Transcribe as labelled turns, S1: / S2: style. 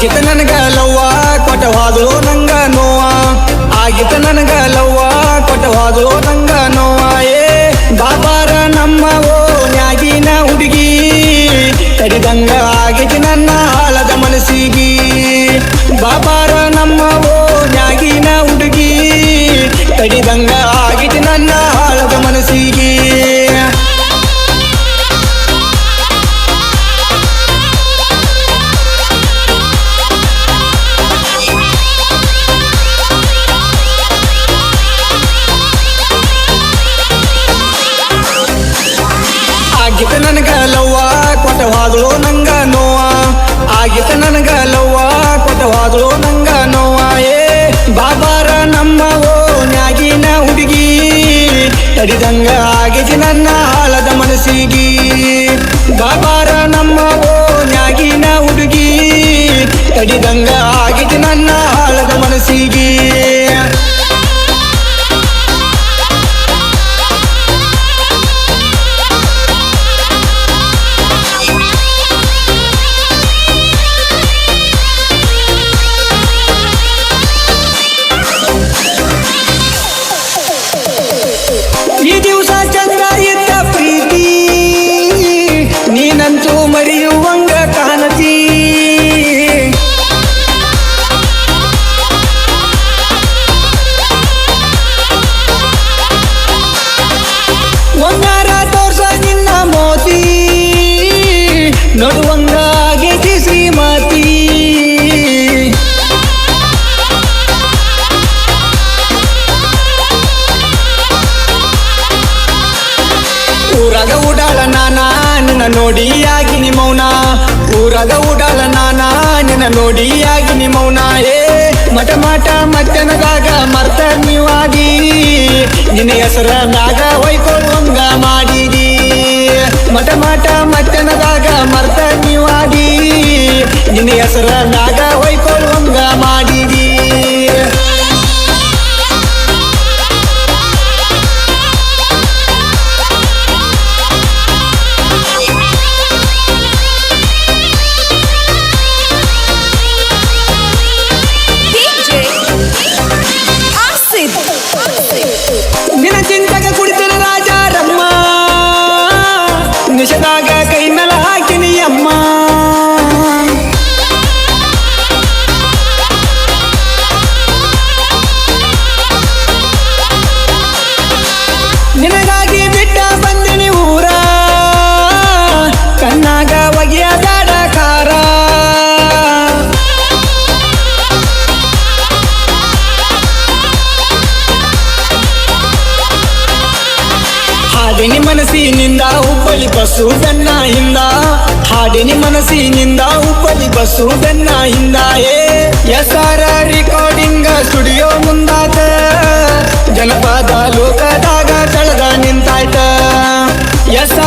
S1: ಆಗಿತ್ತ ನನಗ ಲವ್ವ ಕೊಟ್ಟವಾದಳು ನಂಗ ನೋವ. ಆಗಿತ್ತ ನನಗ ಲವ್ವ ಕೊಟ್ಟವಾದಳು ನಂಗ ನೋವ. ಏ, ಬಾಬಾರ ನಮ್ಮ ಓನ್ಯಾಗಿನ ಹುಡುಗಿ. ತಡಿದಂಗ ಆಗಿತ್ತು ನನ್ನ ಹಾಳದ ಮನಸ್ಸಿಗಿ. ಬಾಬಾರ ನಮ್ಮ ನ್ಯಾಗಿನ ಹುಡುಗಿ. ತಡಿದಂಗ ತಡಿದಂಗ ಆಗಿದೆ ನನ್ನ ಹಾಲದ ಮನಸ್ಸಿಗಿ. ಬಾಬಾರ ನಮ್ಮ ಓನ್ಯಾಗಿನ ಹುಡುಗಿ. ತಡಿದಂಗ ಆಗಿದೆ ನನ್ನ ನೋಡುವಂಗ ಆಗೇತಿ ಶ್ರೀಮತಿ ಊರಾಗ ಉಡಾಳ ನಾನಾ, ನಿನ್ನ ನೋಡಿ ಆಗಿನಿ ಮೌನ ಊರಾಗ ಉಡಾಳ ನಾನಾ, ನಿನ್ನ ನೋಡಿ ಮೌನ ಏ, ಮಠ ಮಠ ಮತ್ತನದಾಗ ಮರ್ತ ನೀವಾಗಿ ನಿನ್ನ ಹೆಸರ ಮ್ಯಾಗ ಹೊಯ್ಕೊಳ್ಳುವಂಗ ಮಾಡಿದಿ ಮಠ ಮಠ ಮತ್ತನದಾಗ ನಿನ್ನ ಚಿಂತಕ ಹಾಡಿನಿ ಮನಸ್ಸಿನಿಂದ ಉಪ್ಪಲಿ ಬಸ್ಸು ಬೆನ್ನ ಹಿಂದ ಹಾಡಿನಿ ಮನಸ್ಸಿನಿಂದ ಉಪ್ಪಲಿ ಬಸ್ಸು ಬೆನ್ನ ಹಿಂದ ಎಸ್ ಆರ್ ರೆಕಾರ್ಡಿಂಗ್ ಸ್ಟುಡಿಯೋ ಮುಂದಾದ ಜನಪದ ಲೋಕದಾಗ ತಳದ ನಿಂತಾಯ್ತ. ಎಸ್